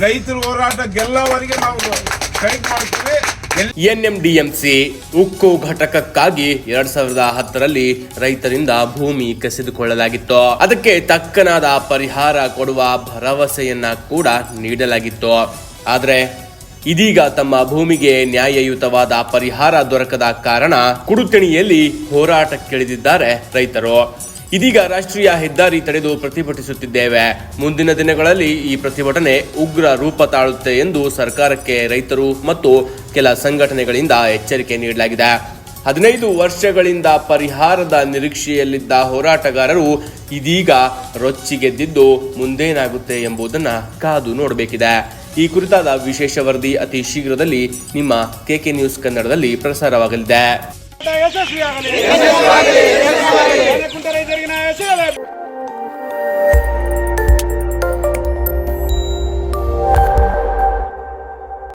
ರೈತರ ಹೋರಾಟ ಗೆಲ್ಲವರಿಗೆ ನಾವು ಸ್ಟ್ರೈಕ್ ಮಾಡ್ತೀವಿ. ಎನ್ಎಂಡಿಎಂಸಿ ಉಕ್ಕು ಘಟಕಕ್ಕಾಗಿ ಎರಡ್ ಸಾವಿರದ ಹತ್ತರಲ್ಲಿ ರೈತರಿಂದ ಭೂಮಿ ಕಸಿದುಕೊಳ್ಳಲಾಗಿತ್ತು. ಅದಕ್ಕೆ ತಕ್ಕನಾದ ಪರಿಹಾರ ಕೊಡುವ ಭರವಸೆಯನ್ನ ಕೂಡ ನೀಡಲಾಗಿತ್ತು. ಆದರೆ ಇದೀಗ ತಮ್ಮ ಭೂಮಿಗೆ ನ್ಯಾಯಯುತವಾದ ಪರಿಹಾರ ದೊರಕದ ಕಾರಣ ಕುಡುತಣಿಯಲ್ಲಿ ಹೋರಾಟಕ್ಕಿಳಿದಿದ್ದಾರೆ ರೈತರು. ಇದೀಗ ರಾಷ್ಟ್ರೀಯ ಹೆದ್ದಾರಿ ತಡೆದು ಪ್ರತಿಭಟಿಸುತ್ತಿದ್ದೇವೆ. ಮುಂದಿನ ದಿನಗಳಲ್ಲಿ ಈ ಪ್ರತಿಭಟನೆ ಉಗ್ರ ರೂಪ ತಾಳುತ್ತೆ ಎಂದು ಸರ್ಕಾರಕ್ಕೆ ರೈತರು ಮತ್ತು ಕೆಲ ಸಂಘಟನೆಗಳಿಂದ ಎಚ್ಚರಿಕೆ ನೀಡಲಾಗಿದೆ. ಹದಿನೈದು ವರ್ಷಗಳಿಂದ ಪರಿಹಾರದ ನಿರೀಕ್ಷೆಯಲ್ಲಿದ್ದ ಹೋರಾಟಗಾರರು ಇದೀಗ ರೊಚ್ಚಿಗೆದ್ದಿದ್ದು ಮುಂದೇನಾಗುತ್ತೆ ಎಂಬುದನ್ನು ಕಾದು ನೋಡಬೇಕಿದೆ. ಈ ಕುರಿತಾದ ವಿಶೇಷ ವರದಿ ಅತಿ ಶೀಘ್ರದಲ್ಲಿ ನಿಮ್ಮ ಕೆಕೆ ನ್ಯೂಸ್ ಕನ್ನಡದಲ್ಲಿ ಪ್ರಸಾರವಾಗಲಿದೆ. Brasil.